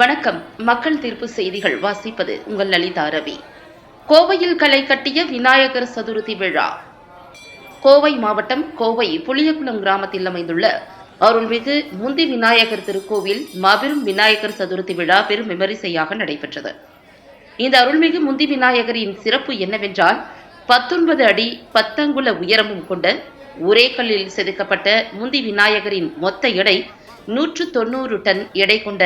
வணக்கம். மக்கள் தீர்ப்பு செய்திகள் வாசிப்பது உங்கள் லலிதா ரவி. கோவையில் களை கட்டிய விநாயகர் சதுர்த்தி விழா. கோவை மாவட்டம் கோவை புளியகுளம் கிராமத்தில் அமைந்துள்ள அருள்மிகு முந்தி விநாயகர் திருக்கோவில் மாபெரும் விநாயகர் சதுர்த்தி விழா பெரும் விமரிசையாக நடைபெற்றது. இந்த அருள்மிகு முந்தி விநாயகரின் சிறப்பு என்னவென்றால் பத்தொன்பது அடி பத்தங்குல உயரமும் கொண்ட ஒரே கல்லில் செதுக்கப்பட்ட முந்தி விநாயகரின் மொத்த எடை நூற்று தொண்ணூறு டன் எடை கொண்ட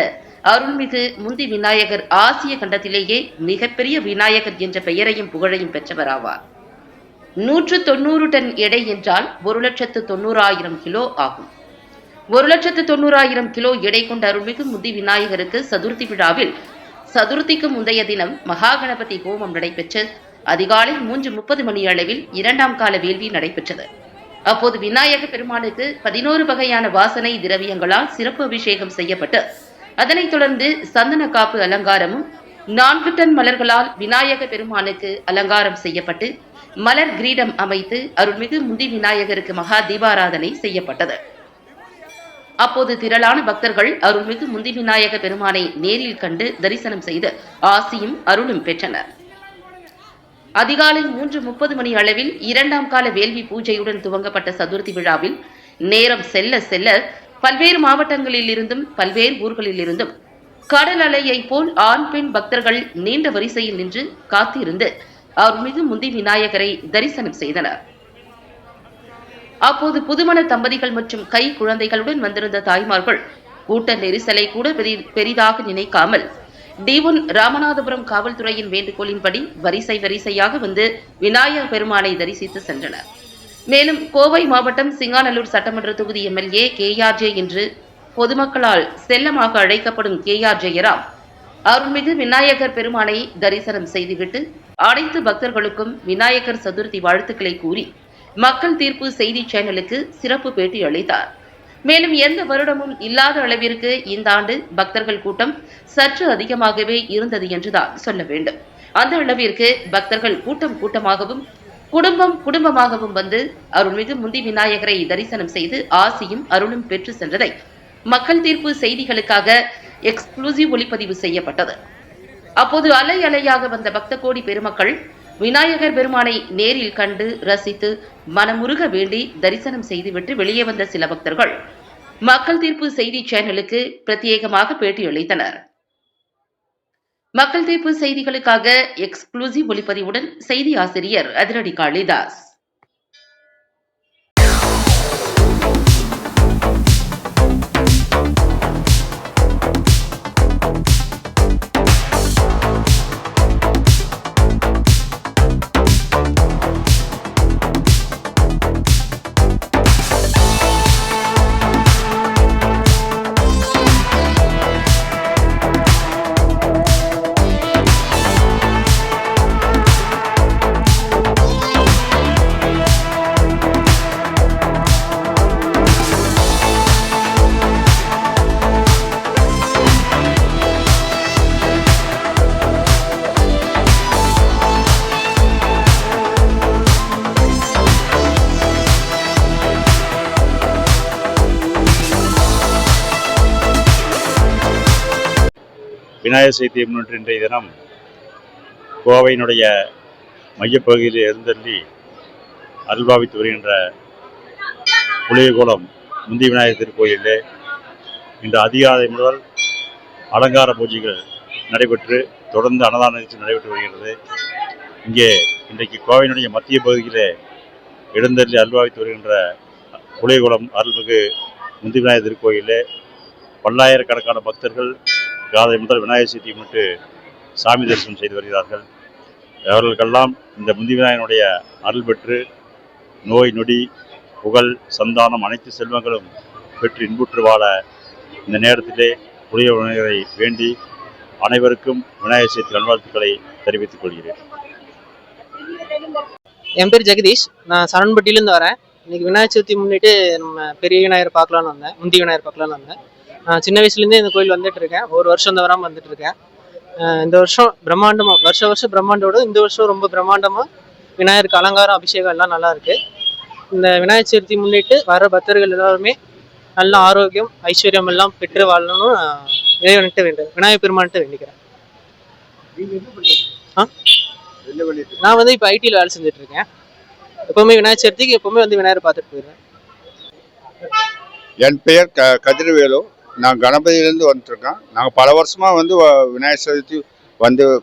அருள்மிகு முந்தி விநாயகர் ஆசிய கண்டத்திலேயே மிகப்பெரிய விநாயகர் என்ற பெயரையும் புகழையும் பெற்றவராவார். நூற்று தொண்ணூறு டன் எடை என்றால் ஒரு லட்சத்து தொண்ணூறாயிரம் கிலோ ஆகும். ஒரு லட்சத்து தொண்ணூறாயிரம் கிலோ எடை கொண்ட அருள்மிகு முந்தி விநாயகருக்கு சதுர்த்தி விழாவில் சதுர்த்திக்கு முந்தைய தினம் மகாகணபதி ஹோமம் நடைபெற்று அதிகாலை மூன்று முப்பது மணி அளவில் இரண்டாம் கால வேள்வி நடைபெற்றது. அப்போது விநாயக பெருமானுக்கு பதினோரு வகையான வாசனை திரவியங்களால் சிறப்பு அபிஷேகம் செய்யப்பட்டு அதனைத் தொடர்ந்து சந்தன காப்பு அலங்காரமும் நான்கு டன் மலர்களால் விநாயக பெருமானுக்கு அலங்காரம் செய்யப்பட்டு மலர் கிரீடம் அமைத்து அருள்மிகு முந்தி விநாயகருக்கு மகா தீபாராதனை செய்யப்பட்டது. அப்போது திரளான பக்தர்கள் அருள்மிகு முந்தி விநாயக பெருமானை நேரில் கண்டு தரிசனம் செய்து ஆசியும் அருளும் பெற்றனர். அதிகாலை மூன்று முப்பது மணி அளவில் இரண்டாம் கால வேள்வி பூஜையுடன் துவங்கப்பட்ட சதுர்த்தி விழாவில் நேரம் செல்ல செல்ல பல்வேறு மாவட்டங்களில் இருந்தும் பல்வேறு ஊர்களில் இருந்தும் கடல் அலையை போல் ஆண் பெண் பக்தர்கள் நீண்ட வரிசையில் நின்று காத்திருந்து அவர் மீது முந்தி விநாயகரை தரிசனம் செய்தனர். அப்போது புதுமண தம்பதிகள் மற்றும் கை குழந்தைகளுடன் வந்திருந்த தாய்மார்கள் கூட்ட நெரிசலை கூட பெரி- பெரிதாக நினைக்காமல் டிஒன் ராமநாதபுரம் காவல்துறையின் வேண்டுகோளின்படி வரிசை வரிசையாக வந்து விநாயகர் பெருமானை தரிசித்து சென்றனர். மேலும் கோவை மாவட்டம் சிங்காநல்லூர் சட்டமன்ற தொகுதி எம்எல்ஏ கே ஆர் என்று பொதுமக்களால் செல்லமாக அழைக்கப்படும் கே ஆர் ஜெயராம் அருள்மிகு விநாயகர் பெருமானை தரிசனம் செய்துவிட்டு அனைத்து பக்தர்களுக்கும் விநாயகர் சதுர்த்தி வாழ்த்துக்களை கூறி மக்கள் தீர்ப்பு செய்தி சேனலுக்கு சிறப்பு பேட்டி அளித்தார். மேலும் எந்த வருடமும் இல்லாத அளவிற்கு இந்த ஆண்டு பக்தர்கள் கூட்டம் சற்று அதிகமாகவே இருந்தது என்றுதான் சொல்ல வேண்டும். அந்த அளவிற்கு பக்தர்கள் கூட்டம் கூட்டமாகவும் குடும்பம் குடும்பமாகவும் வந்து அருள்மிகு முந்தி விநாயகரை தரிசனம் செய்து ஆசியும் அருளும் பெற்று சென்றதை மக்கள் தீர்ப்பு செய்திகளுக்காக எக்ஸ்க்ளூசிவ் ஒளிப்பதிவு செய்யப்பட்டது. அப்போது அலை அலையாக வந்த பக்த கோடி பெருமக்கள் விநாயகர் பெருமானை நேரில் கண்டு ரசித்து மனமுருக வேண்டி தரிசனம் செய்துவிட்டு வெளியே வந்த சில பக்தர்கள் மக்கள் தீர்ப்பு செய்தி சேனலுக்கு பிரத்யேகமாக பேட்டியளித்தனர் மக்கள் தீர்ப்பு செய்திகளுக்காக எக்ஸ்க்ளூசிவ் ஒளிப்பதிவுடன் செய்தி ஆசிரியர் அதிரடி காளிதாஸ். விநாயகர் சதுர்த்தியை முன்னிட்டு இன்றைய தினம் கோவையினுடைய மையப்பகுதியில் எழுந்தள்ளி அருள்பாவித்து வருகின்ற புளியகுளம் முந்தி விநாயகர் திருக்கோயிலே இன்று அதிகாலை முதல் அலங்கார பூஜைகள் நடைபெற்று தொடர்ந்து அன்னதான நிகழ்ச்சி நடைபெற்று வருகிறது. இங்கே இன்றைக்கு கோவையினுடைய மத்திய பகுதியிலே எழுந்தள்ளி அருள்பாவித்து வருகின்ற புளியகுளம் அருள்மிகு முந்தி விநாயகர் திருக்கோயிலே பல்லாயிரக்கணக்கான பக்தர்கள் காலை முதல் விநாயகர் சதுர்த்தி முன்னிட்டு சாமி தரிசனம் செய்து வருகிறார்கள். அவர்களுக்கெல்லாம் இந்த முந்தி விநாயகனுடைய அருள் பெற்று நோய் நொடி புகழ் சந்தானம் அனைத்து செல்வங்களும் பெற்று இன்புற்று வாழ இந்த நேரத்திலே புதிய விநாயகரை வேண்டி அனைவருக்கும் விநாயகர் சதுர்த்தி நல்வாழ்த்துக்களை தெரிவித்துக் கொள்கிறேன். என் பேர் ஜெகதீஷ். நான் சரண்பட்டியிலேருந்து வரேன். இன்னைக்கு விநாயகர் சதுர்த்தி முன்னிட்டு நம்ம பெரிய விநாயகர் பார்க்கலான்னு வந்தேன். முந்தி விநாயகர் பார்க்கலான்னு வந்தேன். சின்ன வயசுலேருந்தே இந்த கோயில் வந்துட்டு இருக்கேன் ஒரு வருஷம் இந்த வராமல் வந்துட்டு இருக்கேன் இந்த வருஷம் பிரம்மாண்டமாக வருஷ வருஷம் பிரம்மாண்டோட இந்த வருஷம் ரொம்ப பிரம்மாண்டமாக விநாயகருக்கு அலங்காரம் அபிஷேகம் எல்லாம் நல்லா இருக்கு இந்த விநாயகர் சதுர்த்தி முன்னிட்டு வர பக்தர்கள் எல்லாருமே நல்ல ஆரோக்கியம் ஐஸ்வர்யம் எல்லாம் பெற்று வாழணும்னு நான் இறைவன்கிட்ட வேண்டும் விநாயகர் பெருமான்கிட்ட வேண்டிக்கிறேன். நான் வந்து இப்போ ஐடியில் வேலை செஞ்சுட்டு இருக்கேன் எப்பவுமே விநாயகர் சதுர்த்திக்கு எப்பவுமே வந்து விநாயகர் பார்த்துட்டு போயிடுவேன். என் பெயர் க கதிர்வேலு. நான் கணபதியிலேருந்து வந்துட்டுருக்கேன். நாங்கள் பல வருஷமாக வந்து வ- விநாயகர் சதுர்த்தி வந்து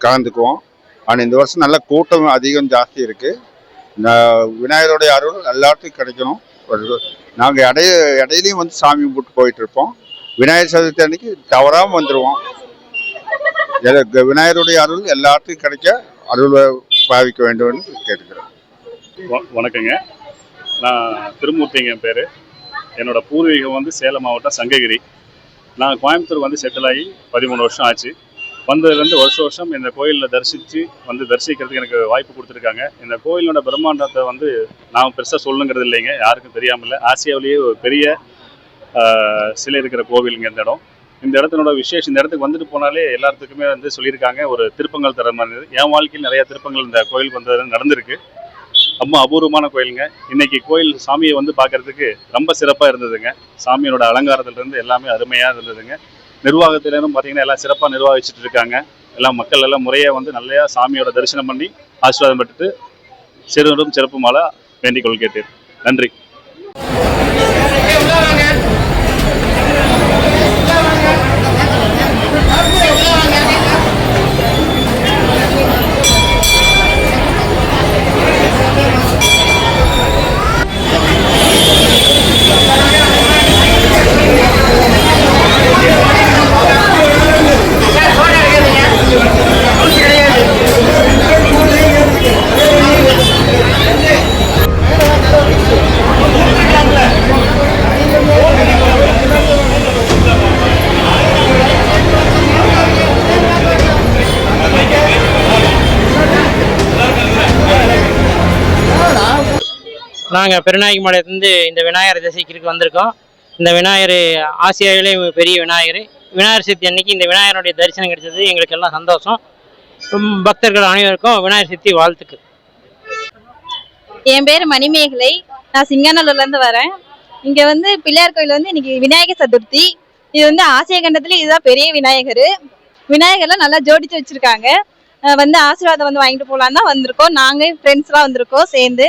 கலந்துக்குவோம். ஆனால் இந்த வருஷம் நல்ல கூட்டம் அதிகம் ஜாஸ்தி இருக்குது விநாயகருடைய அருள் எல்லாத்துக்கும் கிடைக்கணும். நாங்கள் இடைய இடையிலையும் வந்து சாமி கும்பிட்டு போயிட்டு இருப்போம் விநாயகர் சதுர்த்தி அன்னைக்கு தவறாமல் வந்துடுவோம் விநாயகருடைய அருள் எல்லாத்துக்கும் கிடைக்க அருள் பாவிக்க வேண்டும் கேட்டுக்கிறேன் கேட்டுக்கிறோம் வணக்கங்க. நான் திருமூர்த்திங்க என் பேர். என்னோட பூர்வீகம் வந்து சேலம் மாவட்டம் சங்ககிரி. நான் கோயம்புத்தூர் வந்து செட்டில் ஆகி பதிமூணு வருஷம் ஆச்சு. வந்ததுலேருந்து வருஷம் வருஷம் இந்த கோயிலில் தரிசித்து வந்து தரிசிக்கிறதுக்கு எனக்கு வாய்ப்பு கொடுத்துருக்காங்க. இந்த கோயிலோட பிரம்மாண்டத்தை வந்து நான் பெருசாக சொல்லுங்கிறது இல்லைங்க. யாருக்கும் தெரியாமல் ஆசியாவிலேயே ஒரு பெரிய சிலை இருக்கிற கோவிலுங்க இந்த இடம். இந்த இடத்தினோட விசேஷம் இந்த இடத்துக்கு வந்துட்டு போனாலே எல்லாத்துக்குமே வந்து சொல்லியிருக்காங்க. ஒரு திருப்பங்கள் தர மாதிரி. என் வாழ்க்கையில் நிறைய திருப்பங்கள் இந்த கோயிலுக்கு வந்தது நடந்திருக்கு. ரொம்ப அபூர்வமான கோயிலுங்க. இன்னைக்கு கோயில் சாமியை வந்து பார்க்கறதுக்கு ரொம்ப சிறப்பாக இருந்ததுங்க. சாமியோட அலங்காரத்துலேருந்து எல்லாமே அருமையாக இருந்ததுங்க. நிர்வாகத்திலேருந்து பார்த்தீங்கன்னா எல்லாம் சிறப்பாக நிர்வகிச்சுட்டு இருக்காங்க. எல்லாம் மக்கள் எல்லாம் முறையாக வந்து நல்லா சாமியோட தரிசனம் பண்ணி ஆசீர்வாதம் பெற்றுட்டு சிறுவரும் சிறப்புமால வேண்டிக் கொள்கிறேன். நன்றி. நாங்கள் பெருநாயகி மலையிலேருந்து இந்த விநாயகர் தரிசிக்கிறதுக்கு வந்திருக்கோம். இந்த விநாயகர் ஆசியாவிலே பெரிய விநாயகர். விநாயகர் சதுர்த்தி அன்னைக்கு இந்த விநாயகருடைய தரிசனம் கிடைச்சது. எங்களுக்கு எல்லாம் சந்தோஷம். பக்தர்கள் அனைவருக்கும் விநாயகர் சதுர்த்தி வாழ்த்துக்கு என் பேர் மணிமேகலை. நான் சிங்கநல்லூர்லேருந்து வரேன். இங்கே வந்து பிள்ளையார் கோயில் வந்து இன்னைக்கு விநாயகர் சதுர்த்தி. இது வந்து ஆசிய கண்டத்துல இதுதான் பெரிய விநாயகர். விநாயகர்லாம் நல்லா ஜோடிச்சு வச்சிருக்காங்க. வந்து ஆசீர்வாதம் வந்து வாங்கிட்டு போலாம் தான் வந்திருக்கோம். நாங்கள் ஃப்ரெண்ட்ஸ்லாம் வந்திருக்கோம் சேர்ந்து.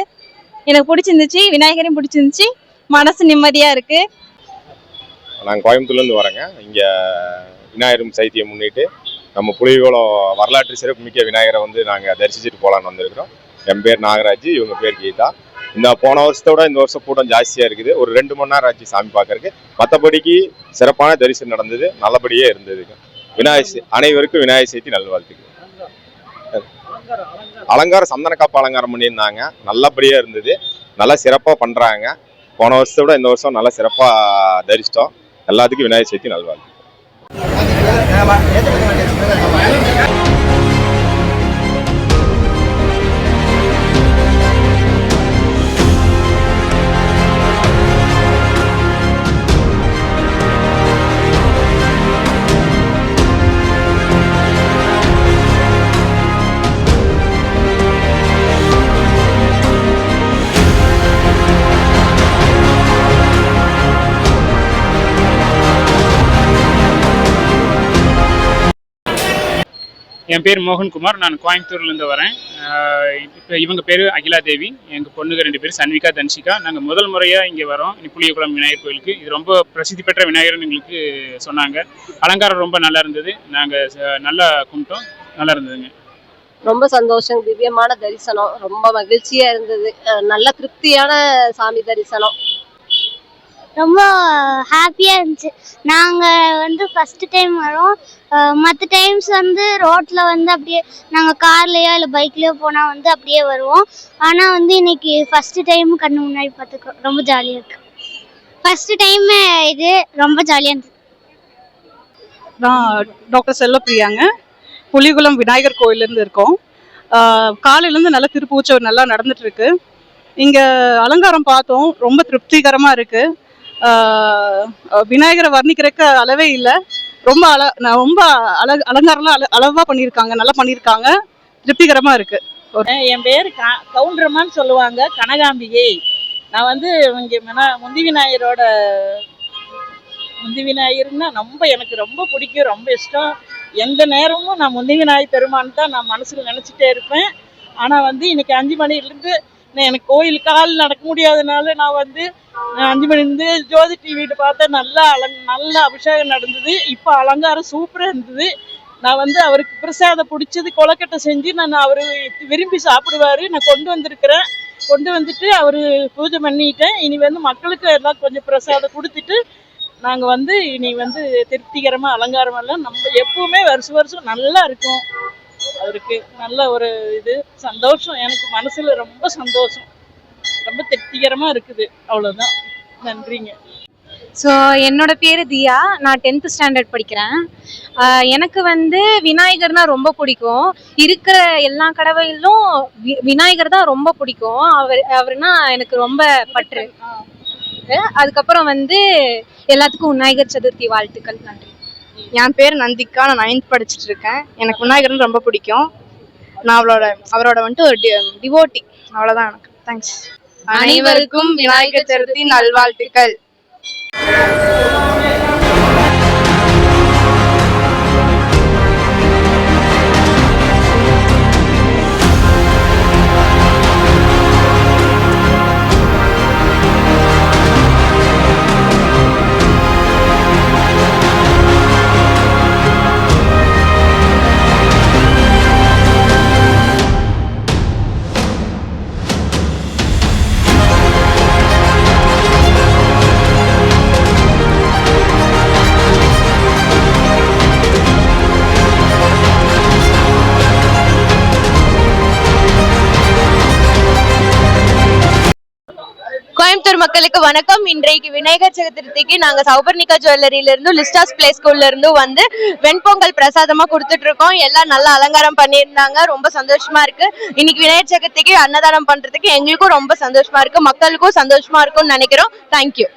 எனக்கு பிடிச்சிருந்துச்சு விநாயகரையும் பிடிச்சிருந்துச்சு. மனசு நிம்மதியாக இருக்குது நாங்கள் கோயம்புத்தூர்லேருந்து வரேங்க. இங்கே விநாயகரும் சைத்தியை முன்னிட்டு நம்ம புலிகுளம் வரலாற்று சிறப்புமிக்க விநாயகரை வந்து நாங்கள் தரிசிச்சுட்டு போகலான்னு வந்திருக்கிறோம். என் பேர் நாகராஜ் இவங்க பேர் கீதா. இந்த போன வருஷத்தோட இந்த வருஷம் கூட்டம் ஜாஸ்தியாக இருக்குது. ஒரு ரெண்டு மணி நேரம் ஆச்சு சாமி பார்க்கறதுக்கு. மற்றபடிக்கு சிறப்பான தரிசனம் நடந்தது. நல்லபடியே இருந்ததுங்க. விநாயகர் ச- அனைவருக்கும் விநாயகர் சதுர்த்தி நல்வாழ்த்துக்கள். அலங்காரம் சந்தன காப்பு அலங்காரம் பண்ணியிருந்தாங்க. நல்லபடியாக இருந்தது. நல்லா சிறப்பாக பண்ணுறாங்க போன வருஷத்தை விட இந்த வருஷம் நல்லா சிறப்பாக தரிசித்தோம் எல்லாத்துக்கும் விநாயகர் சதுர்த்தி நல்வாழ்த்து என் பேர் மோகன்குமார். நான் கோயம்புத்தூர்லேருந்து வரேன். இப்போ இவங்க பேர் அகிலா தேவி எங்கள் பொண்ணுங்க ரெண்டு பேர் சன்விகா தன்ஷிகா. நாங்கள் முதல் முறையாக இங்கே வரோம். புளியகுளம் விநாயகர் கோயிலுக்கு. இது ரொம்ப பிரசித்தி பெற்ற விநாயகர்னு எங்களுக்கு சொன்னாங்க. அலங்காரம் ரொம்ப நல்லா இருந்தது. நாங்கள் நல்லா கும்பிட்டோம். நல்லா இருந்ததுங்க. ரொம்ப சந்தோஷம். திவ்யமான தரிசனம். ரொம்ப மகிழ்ச்சியா இருந்தது. நல்ல திருப்தியான சாமி தரிசனம். ரொம்ப ஹாப்பியாக இருந்துச்சு. நாங்கள் வந்து ஃபஸ்ட்டு டைம் வரோம். மற்ற டைம்ஸ் வந்து ரோட்டில் வந்து அப்படியே நாங்கள் கார்லேயோ இல்லை பைக்லேயோ போனால் வந்து அப்படியே வருவோம். ஆனால் வந்து இன்னைக்கு ஃபஸ்ட்டு டைம் கண்ணு முன்னாடி பார்த்துக்கோ ரொம்ப ஜாலியாக இருக்கு. ஃபஸ்ட்டு டைம் இது ரொம்ப ஜாலியாக இருந்துச்சு. நான் டாக்டர் செல்லப்பிரியாங்க. புலிகுளம் விநாயகர் கோயிலேருந்து இருக்கோம். காலையிலேருந்து நல்லா திருப்பூச்சை நல்லா நடந்துட்டுருக்கு. இங்கே அலங்காரம் பார்த்தோம். ரொம்ப திருப்திகரமாக இருக்குது விநாயகரை வர்ணிக்கிறக்க அளவே இல்லை. ரொம்ப அழ நான் ரொம்ப அழகு அலங்காரம்லாம் அழ அளவாக பண்ணியிருக்காங்க நல்லா பண்ணியிருக்காங்க. திருப்திகரமாக இருக்கு. என் பேர் க கவுண்டரமான்னு சொல்லுவாங்க கனகாம்பிகை. நான் வந்து இங்கே மனா முந்தி விநாயகரோட முந்தி விநாயகர்னா ரொம்ப எனக்கு ரொம்ப பிடிக்கும் ரொம்ப இஷ்டம். எந்த நேரமும் நான் முந்தி விநாயகர் பெருமான் தான் நான் மனசில் நினச்சிட்டே இருப்பேன். ஆனால் வந்து இன்னைக்கு அஞ்சு மணிலேருந்து எனக்கு கோயில் கால் நடக்க முடியாதனால நான் வந்து நான் அஞ்சு மணிலேருந்து ஜோதி டிவிட்டு பார்த்தேன் நல்லா அலங் நல்ல அபிஷேகம் நடந்தது. இப்போ அலங்காரம் சூப்பராக இருந்தது. நான் வந்து அவருக்கு பிரசாதம் பிடிச்சது கொலக்கட்டை செஞ்சு நான் அவர் விரும்பி சாப்பிடுவாரு. நான் கொண்டு வந்திருக்கிறேன். கொண்டு வந்துட்டு அவர் பூஜை பண்ணிட்டேன். இனி வந்து மக்களுக்கு எல்லாம் கொஞ்சம் பிரசாதம் கொடுத்துட்டு நாங்கள் வந்து இனி வந்து திருப்திகரமாக அலங்காரம் எல்லாம் நம்ம எப்பவுமே வருஷம் வருஷம் நல்லா இருக்கும். அவருக்கு நல்ல ஒரு இது சந்தோஷம். எனக்கு மனசுல ரொம்ப சந்தோஷம். ரொம்ப திருப்திகரமாக இருக்குது. அவ்வளோதான் நன்றிங்க. ஸோ என்னோட பேர் தியா. நான் டென்த்து ஸ்டாண்டர்ட் படிக்கிறேன். எனக்கு வந்து விநாயகர்னா ரொம்ப பிடிக்கும். இருக்கிற எல்லா கடவுளிலும் விநாயகர் தான் ரொம்ப பிடிக்கும். அவர் அவர்னா எனக்கு ரொம்ப பற்று. அதுக்கப்புறம் வந்து எல்லாத்துக்கும் விநாயகர் சதுர்த்தி வாழ்த்துக்கள். நன்றி. என் பேர் நந்திகா நான் நைன்த் படிச்சுட்டு இருக்கேன் எனக்கு விநாயகர்னு ரொம்ப பிடிக்கும். நான் அவளோட அவரோட வந்துட்டு ஒரு டிவோட்டி அவ்வளோதான் எனக்கு. தேங்க்ஸ் அனைவருக்கும் விநாயகர் சதுர்த்தி நல்வாழ்த்துக்கள். கோயம்புத்தூர் வணக்கம். இன்றைக்கு விநாயகர் சதுர்த்திக்கு நாங்க சௌபர்ணிகா ஜுவல்லரியில இருந்தும் லிஸ்டாஸ் பிளே ஸ்கூல்ல இருந்தும் வந்து வெண்பொங்கல் பிரசாதமா கொடுத்துட்டு இருக்கோம் எல்லாம் நல்லா அலங்காரம் பண்ணியிருந்தாங்க. ரொம்ப சந்தோஷமா இருக்கு. இன்னைக்கு விநாயகர் சதுர்த்திக்கு அன்னதானம் பண்றதுக்கு எங்களுக்கும் ரொம்ப சந்தோஷமா இருக்கு. மக்களுக்கும் சந்தோஷமா இருக்கும்னு நினைக்கிறோம். தேங்க்யூ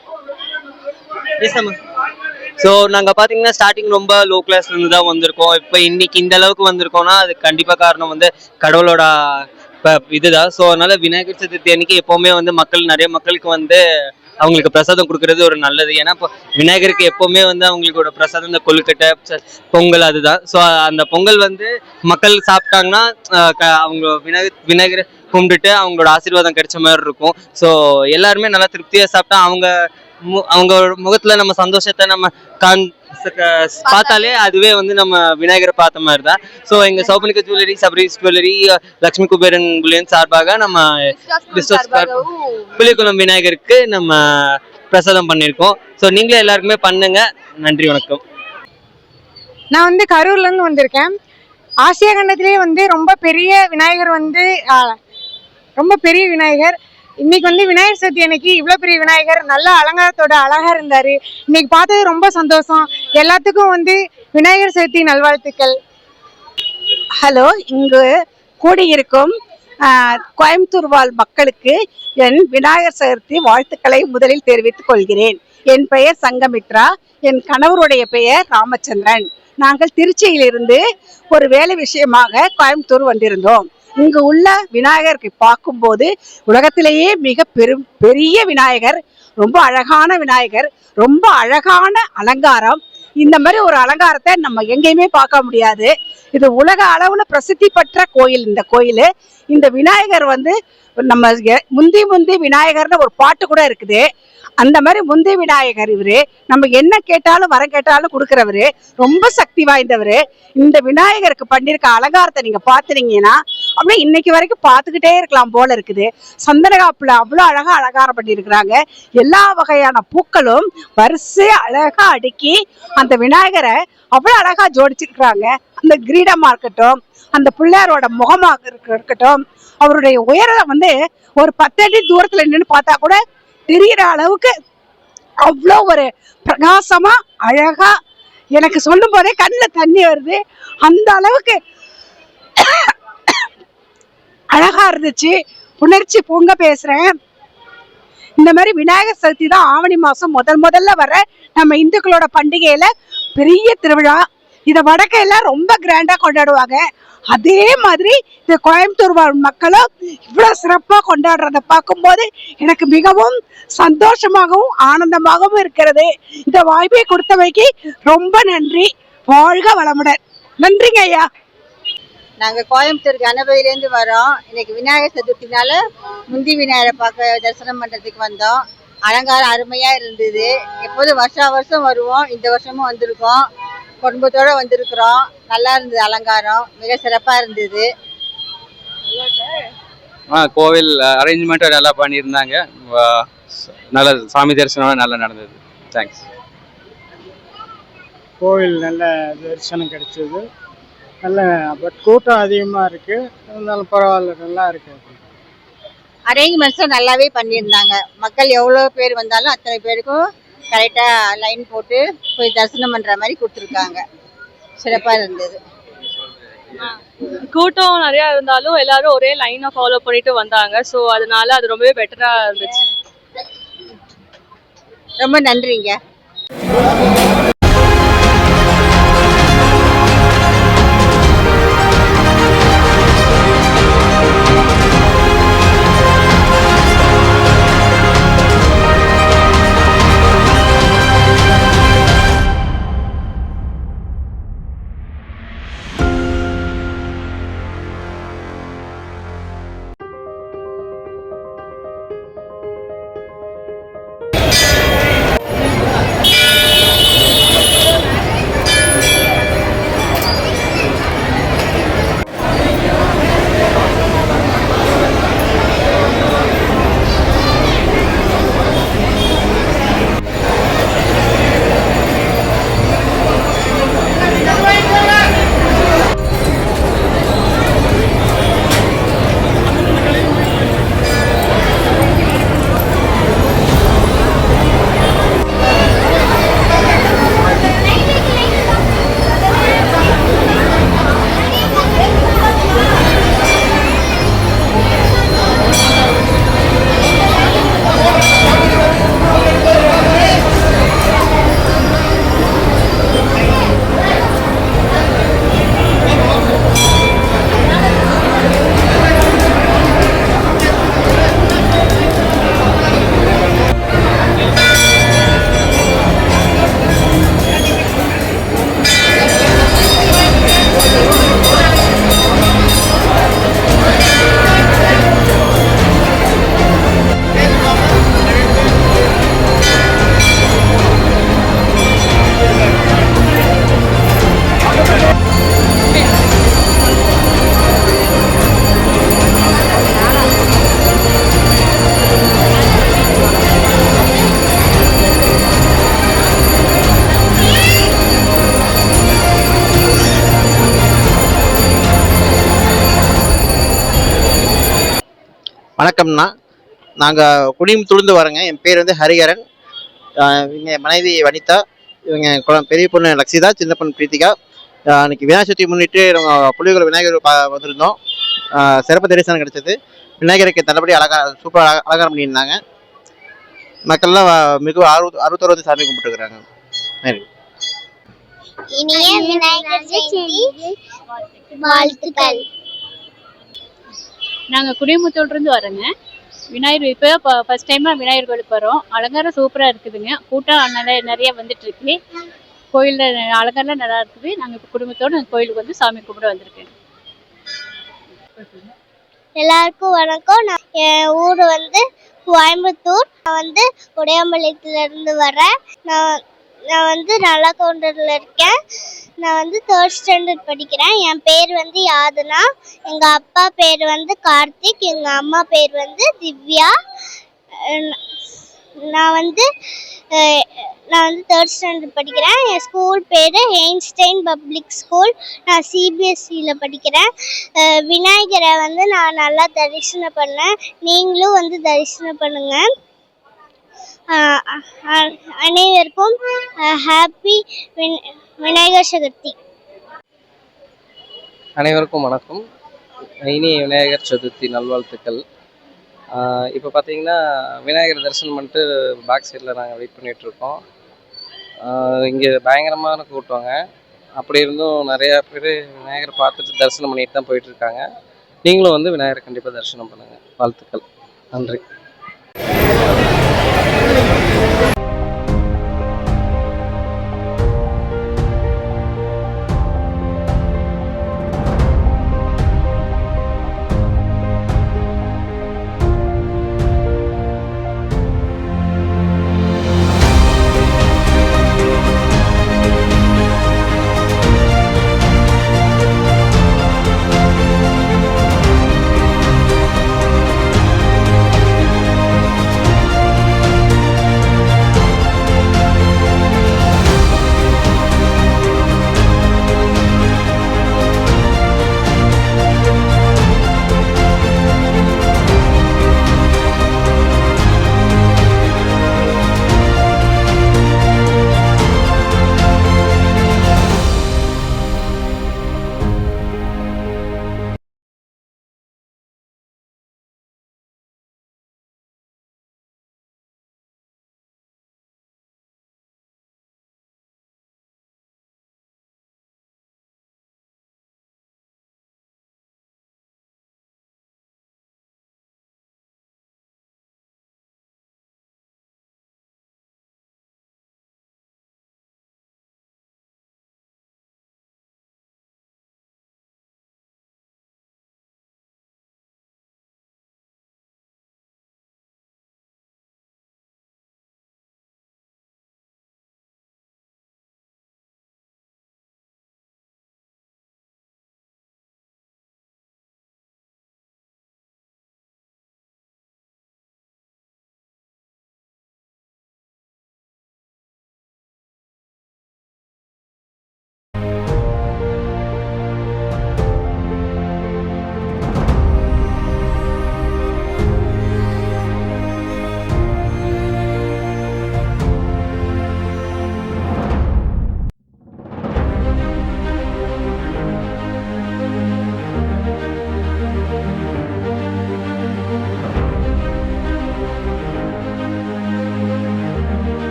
ஸோ நாங்கள் பார்த்தீங்கன்னா ஸ்டார்டிங் ரொம்ப லோ கிளாஸ்லேருந்து தான் வந்திருக்கோம். இப்போ இன்னைக்கு இந்த அளவுக்கு வந்திருக்கோம்னா அது கண்டிப்பாக காரணம் வந்து கடவுளோட இப்போ இதுதான். ஸோ அதனால விநாயகர் சதுர்த்தி அன்னைக்கு எப்போவுமே வந்து மக்கள் நிறைய மக்களுக்கு வந்து அவங்களுக்கு பிரசாதம் கொடுக்கறது ஒரு நல்லது. ஏன்னா இப்போ விநாயகருக்கு எப்போவுமே வந்து அவங்களுக்கோட பிரசாதம் இந்த கொழுக்கட்டை பொங்கல் அதுதான். ஸோ அந்த பொங்கல் வந்து மக்கள் சாப்பிட்டாங்கன்னா க- அவங்க விநாயகர் விநாயகரை கும்பிட்டுட்டு அவங்களோட ஆசீர்வாதம் கிடைச்ச மாதிரி இருக்கும். ஸோ எல்லாருமே நல்லா திருப்தியாக சாப்பிட்டா அவங்க மு- அவங்க முகத்தில் நம்ம சந்தோஷத்தை நம்ம காண் பார்த்தாலே அதுவே வந்து நம்ம விநாயகரை பார்த்த மாதிரி தான் ஸோ எங்க Souparnika jewellery Sabaris jewellery Lakshmi Kuberan bullion சார்பாக நம்ம Business புலிக்குளம் விநாயகருக்கு நம்ம பிரசாதம் பண்ணியிருக்கோம். ஸோ நீங்களே எல்லாருக்குமே பண்ணுங்க. நன்றி வணக்கம். நான் வந்து கரூர்ல இருந்து வந்திருக்கேன். ஆசியா கண்டத்திலே வந்து ரொம்ப பெரிய விநாயகர் வந்து ஆஹ், ரொம்ப பெரிய விநாயகர். இன்னைக்கு வந்து விநாயகர் சதுர்த்தி அன்னைக்கு இவ்வளோ பெரிய விநாயகர் நல்ல அலங்காரத்தோட அழகா இருந்தாரு. இன்னைக்கு பார்த்தது ரொம்ப சந்தோஷம். எல்லாத்துக்கும் வந்து விநாயகர் சதுர்த்தி நல்வாழ்த்துக்கள். ஹலோ இங்கு கூடியிருக்கும் ஆஹ், கோயம்புத்தூர் வாழ் மக்களுக்கு என் விநாயகர் சதுர்த்தி வாழ்த்துக்களை முதலில் தெரிவித்துக் கொள்கிறேன். என் பெயர் சங்கமித்ரா என் கணவருடைய பெயர் ராமச்சந்திரன். நாங்கள் திருச்சியிலிருந்து ஒரு வேலை விஷயமாக கோயம்புத்தூர் வந்திருந்தோம். இங்கு உள்ள விநாயகருக்கு பார்க்கும்போது உலகத்திலேயே மிக பெரும் பெரிய விநாயகர் ரொம்ப அழகான விநாயகர் ரொம்ப அழகான அலங்காரம். இந்த மாதிரி ஒரு அலங்காரத்தை நம்ம எங்கேயுமே பார்க்க முடியாது. இது உலக அளவுல பிரசித்தி பெற்ற கோயில் இந்த கோயில். இந்த விநாயகர் வந்து நம்ம முந்தி முந்தி விநாயகர்னு ஒரு பாட்டு கூட இருக்குது. அந்த மாதிரி முந்தி விநாயகர் இவரு நம்ம என்ன கேட்டாலும் வர கேட்டாலும் கொடுக்குறவரு ரொம்ப சக்தி வாய்ந்தவர். இந்த விநாயகருக்கு பண்ணியிருக்க அலங்காரத்தை நீங்க பாத்துனீங்கன்னா அப்படியே இன்னைக்கு வரைக்கும் பார்த்துக்கிட்டே இருக்கலாம் போல இருக்குது. சந்தனகாப்புல அவ்வளோ அழகா அலங்காரம் பண்ணியிருக்கிறாங்க. எல்லா வகையான பூக்களும் வரிசையா அழகா அடுக்கி அந்த விநாயகரை அவ்வளோ அழகா ஜோடிச்சிருக்கிறாங்க. அந்த கிரீடமா இருக்கட்டும் அந்த பிள்ளையாரோட முகமாக இருக்கட்டும் அவருடைய உயரம் வந்து ஒரு பத்தடி தூரத்துல நின்று பார்த்தா கூட தெரியிற அளவுக்கு அவ்வளோ ஒரு பிரகாசமா அழகா எனக்கு சொல்லும் போதே கண்ணில் தண்ணி வருது. அந்த அளவுக்கு அழகா இருந்துச்சு. உணர்ச்சி பொங்க பேசுறேன். இந்த மாதிரி விநாயகர் சதுர்த்தி தான் ஆவணி மாசம் முதல் முதல்ல வர நம்ம இந்துக்களோட பண்டிகையில பெரிய திருவிழா. இதை வடக்கையில ரொம்ப கிராண்டா கொண்டாடுவாங்க. அதே மாதிரி இந்த கோயம்புத்தூர் வாழ் மக்களும் இவ்வளோ சிறப்பாக கொண்டாடுறத பார்க்கும்போது எனக்கு மிகவும் சந்தோஷமாகவும் ஆனந்தமாகவும் இருக்கிறது. இந்த வாய்ப்பை கொடுத்தவைக்கு ரொம்ப நன்றி. வாழ்க வளமுடன். நன்றிங்க ஐயா. நாங்கள் கோயம்புத்தூர் கணபதியிலேருந்து வரோம். இன்னைக்கு விநாயகர் சதுர்த்தினால முந்தி விநாயகரை பார்க்க தரிசனம் பண்ணுறதுக்கு வந்தோம். அலங்காரம் அருமையாக இருந்தது. எப்போதும் வருஷா வருஷம் வருவோம். இந்த வருஷமும் வந்திருக்கோம். குடும்பத்தோடு வந்திருக்கிறோம். நல்லா இருந்தது அலங்காரம். மிக சிறப்பாக இருந்தது. ஆ கோவில் அரேஞ்ச்மெண்ட்டும் நல்லா பண்ணியிருந்தாங்க. நல்ல சாமி தரிசனம் நல்லா நடந்தது. தேங்க்ஸ் கோவில் நல்ல தரிசனம் கிடைச்சது. நல்ல பட் கூட்டம் அதிகமாக இருக்குது இருந்தாலும் பரவாயில்ல நல்லா இருக்கு. அரேஞ்ச்மெண்ட்ஸும் நல்லாவே பண்ணியிருந்தாங்க. மக்கள் எவ்வளோ பேர் வந்தாலும் அத்தனை பேருக்கும் கரெக்டாக லைன் போட்டு போய் தரிசனம் பண்ணுற மாதிரி கொடுத்துருக்காங்க. சிறப்பாக இருந்தது. கூட்டம் நிறைய இருந்தாலும் எல்லாரும் ஒரே லைனை ஃபாலோ பண்ணிட்டு வந்தாங்க. ஸோ அதனால அது ரொம்பவே பெட்டரா இருந்துச்சு. ரொம்ப நன்றிங்க. வணக்கம்ண்ணா நாங்கள் குடிமுத்தூர்ந்து வரோங்க. என் பேர் வந்து ஹரிஹரன். இவங்க மனைவி வனிதா. இவங்க குழ- பெரிய பொண்ணு லக்ஷிதா சின்ன பொண்ணு பிரீத்திகா. ஆஹ் இன்னைக்கு விநாயகர் சதுர்த்தி முன்னிட்டு நாங்கள் புளியகுல விநாயகர் பா வந்திருந்தோம். சிறப்பு தரிசனம் கிடைச்சது. விநாயகருக்கு நல்லபடி சூப்பராக சூப்பர் அலங்காரம் பண்ணியிருந்தாங்க. மக்கள்லாம் மிகவும் மிக ஆர்வ ஆர்வத்தோடு வந்து சாமி கும்பிட்டுருக்குறாங்க. நன்றி. இனிய விநாயகர் வாழ்த்துக்கள். நாங்கள் குடியமுத்தூர்லேருந்து வரோங்க. விநாயகர் இப்போ ஃபர்ஸ்ட் டைமாக விநாயகர் கோயிலுக்கு வரோம். அலங்காரம் சூப்பராக இருக்குதுங்க. கூட்டம் நிறைய நிறைய வந்துட்டுருக்கு கோயிலில் அலங்காரம் நல்லா இருக்குது. நாங்கள் இப்போ குடும்பத்தோடு கோயிலுக்கு வந்து சாமி கும்பிட வந்திருக்கேன். எல்லாருக்கும் வணக்கம். நான் என் ஊர் வந்து கோயம்புத்தூர். நான் வந்து உடையாம்பாளையத்துல இருந்து வரேன் நான் நான் வந்து நல்லா கவுண்டரில் இருக்கேன். நான் வந்து தேர்ட் ஸ்டாண்டர்ட் படிக்கிறேன். என் பேர் வந்து யாதுனா. எங்கள் அப்பா பேர் வந்து கார்த்திக். எங்கள் அம்மா பேர் வந்து திவ்யா. நான் வந்து நான் வந்து தேர்ட் ஸ்டாண்டர்ட் படிக்கிறேன். என் ஸ்கூல் பேர் ஹெயின்ஸ்டைன் பப்ளிக் ஸ்கூல் நான் சிபிஎஸ்சியில் படிக்கிறேன். விநாயகரை வந்து நான் நல்லா தரிசனம் பண்ணேன். நீங்களும் வந்து தரிசனம் பண்ணுங்கள் அனைவருக்கும் ஹாப்பி விநாயகர் சதுர்த்தி. அனைவருக்கும் வணக்கம். இனிய விநாயகர் சதுர்த்தி நல்வாழ்த்துக்கள். இப்போ பார்த்தீங்கன்னா விநாயகர் தரிசனம் பண்ணிட்டு பேக் சைடில் நாங்கள் வெயிட் பண்ணிகிட்ருக்கோம் இங்கே பயங்கரமான கூட்டங்க. அப்படி இருந்தும் நிறையா பேர் விநாயகரை பார்த்துட்டு தரிசனம் பண்ணிட்டு தான் போயிட்டுருக்காங்க நீங்களும் வந்து விநாயகரை கண்டிப்பாக தரிசனம் பண்ணுங்கள் வாழ்த்துக்கள். நன்றி.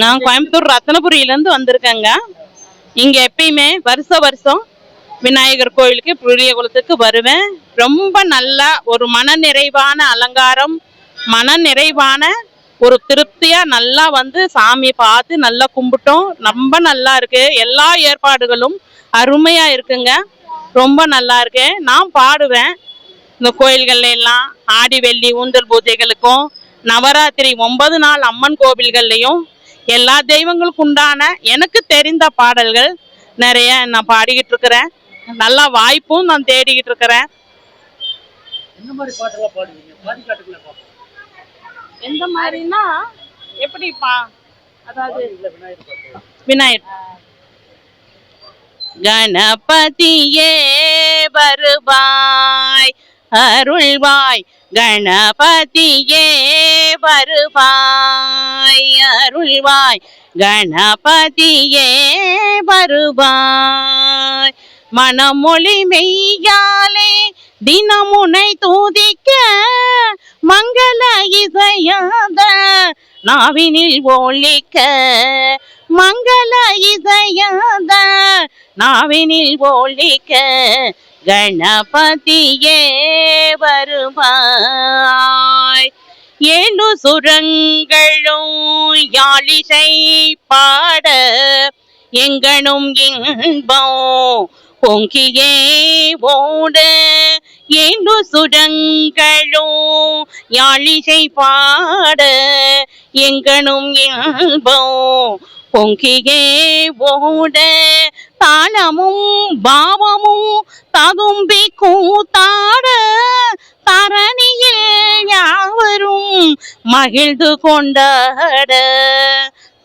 நான் கோயம்புத்தூர் ரத்னபுரியிலேருந்து வந்திருக்கேங்க. இங்கே எப்பயுமே வருஷ வருஷம் விநாயகர் கோயிலுக்கு புளியகுளத்துக்கு வருவேன். ரொம்ப நல்லா ஒரு மன நிறைவான அலங்காரம் மன நிறைவான ஒரு திருப்தியாக நல்லா வந்து சாமியை பார்த்து நல்லா கும்பிட்டோம். ரொம்ப நல்லா இருக்கு. எல்லா ஏற்பாடுகளும் அருமையாக இருக்குங்க. ரொம்ப நல்லா இருக்கு. நான் பாடுவேன். இந்த கோயில்கள்ல எல்லாம் ஆடி வெள்ளி ஊந்தல் பூஜைகளுக்கும் நவராத்திரி ஒன்பது நாள் அம்மன் கோவில்கள்லையும் எல்லா தெய்வங்களுக்கும் உண்டான எனக்கு தெரிந்த பாடல்கள் நிறைய நான் பாடிக்கிட்டு இருக்கிறேன் நல்லா வாய்ப்பும் நான் தேடிக்கிட்டு இருக்கிறேன் என்ன மாதிரி பாட்டெல்லாம் பாடுவீங்க? பாடி. காட்டுக்குள்ள பாப்போம் எந்த மாதிரினா எப்படி பா அதாவது விநாயகர். கணபதியே வருவாய் அருள்வாய். கணபதியே வருவாய் அருள்வாய் கணபதியே வருவாய். மனமொழி மெய்யாலே தினமுனை தூதிக்க மங்கள இசையாத நாவினில் ஒழிக்க மங்கள இசையாத நாவினில் ஒழிக்க கணபதியே வருவாய். ஏழு சுரங்களும் யாழிசை பாட எங்கனும் இன்பம் பொங்கியே ஓட. ஏழு சுரங்களும் யாழிசை பாட எங்கனும் இன்பம் பொங்கியே ஓட. தாளமும் பாவமும் ததும்பி கூத்தாட தரணியில் யாவரும் மகிழ்ந்து கொண்டாட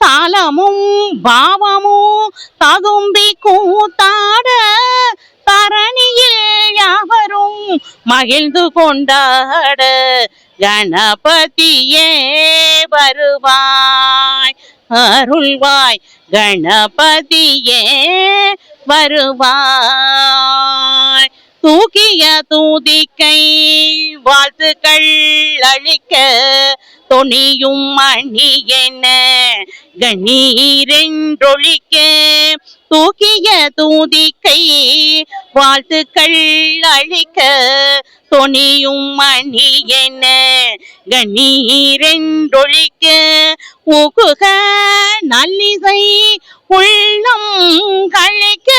தாளமும் பாவமும் ததும்பி கூத்தாட. தரணியில் யாவரும் மகிழ்ந்து கொண்டாட கணபதியே வருவாய் அருள்வாய் கணபதியே வருவாய். தூக்கிய தூதிக்கை வாழ்த்துக்கள் அழிக்க தொனியும் மணி என கணீரென்றொழிக்க தூக்கிய தூதிக்கை வாழ்த்துக்கள் அழிக்க தொனியும் மணி என கணீரென்றொழிக்க ஊக்குக நல்லிசை உள்ளம் கழிக்க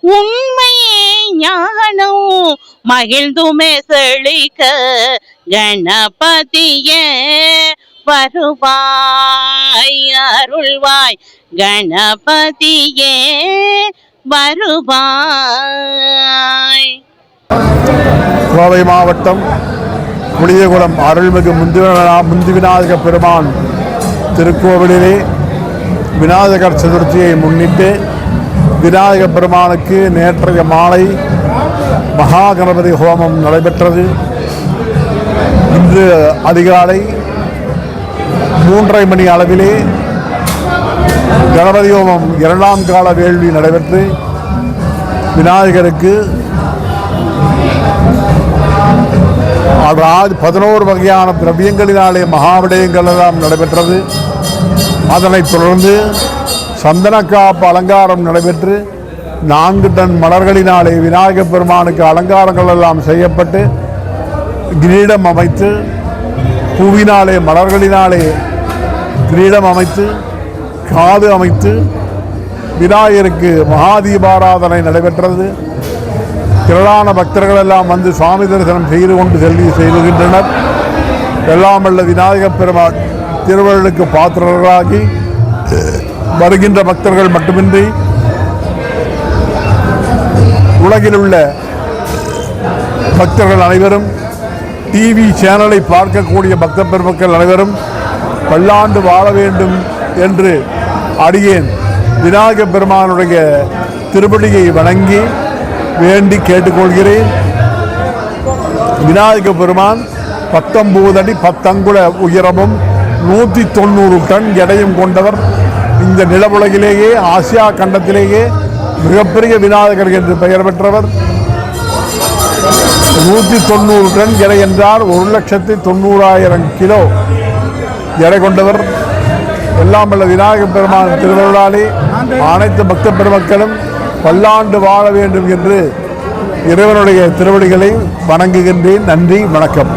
உண்மையே ஞானம். மகிழ்ந்துமே செழிக்க கணபதியே வருவாய் அருள்வாய். கணபதியே வருவாய். கோவை மாவட்டம் புளியகுளம் அருள்மிகு முந்திவினா முந்திவிநாயக பெருமான் திருக்கோவிலிலே விநாயகர் சதுர்த்தியை முன்னிட்டு விநாயக பெருமானுக்கு நேற்றைய மாலை மகா கணபதி ஹோமம் நடைபெற்றது. இன்று அதிகாலை மூன்றரை மணி அளவிலே கணபதி ஹோமம் இரண்டாம் கால வேள்வி நடைபெற்று விநாயகருக்கு பதினோரு வகையான திரவியங்களினாலே மகாவிடயங்கள் எல்லாம் நடைபெற்றது. அதனைத் தொடர்ந்து சந்தனக்காப்பு அலங்காரம் நடைபெற்று நான்கு டன் மலர்களினாலே விநாயகப் பெருமானுக்கு அலங்காரங்கள் எல்லாம் செய்யப்பட்டு கிரீடம் அமைத்து பூவினாலே மலர்களினாலே கிரீடம் அமைத்து காது அமைத்து விநாயகருக்கு மகாதீபாராதனை நடைபெற்றது. திரளான பக்தர்கள் எல்லாம் வந்து சுவாமி தரிசனம் செய்து கொண்டு செல்வி செய்கின்றனர் எல்லாம் வல்ல விநாயகப் பெருமாள் திருவள்ளுக்கு பாத்திரர்களாகி வருகின்ற பக்தர்கள் மட்டுமின்றி உலகில் உள்ள பக்தர்கள் அனைவரும் டிவி சேனலை பார்க்கக்கூடிய பக்த பெருமக்கள் அனைவரும் பல்லாண்டு வாழ வேண்டும் என்று அடியேன் விநாயக பெருமானுடைய திருப்படியை வணங்கி வேண்டி கேட்டுக்கொள்கிறேன். விநாயக பெருமான் பத்தொம்பது அடி பத்தங்குல உயரமும் நூற்றி தொண்ணூறு டன் எடையும் கொண்டவர் இந்த நிலவுலகிலேயே ஆசியா கண்டத்திலேயே மிகப்பெரிய விநாயகர் என்று பெயர் பெற்றவர். நூற்றி தொண்ணூறு டன் எடை என்றால் ஒரு லட்சத்தி தொண்ணூறாயிரம் கிலோ எடை கொண்டவர். எல்லாம் உள்ள விநாயகப் பெருமான் திருவருளாலே அனைத்து பக்த பெருமக்களும் பல்லாண்டு வாழ வேண்டும் என்று இறைவனுடைய திருவடிகளை வணங்குகின்றேன். நன்றி வணக்கம்.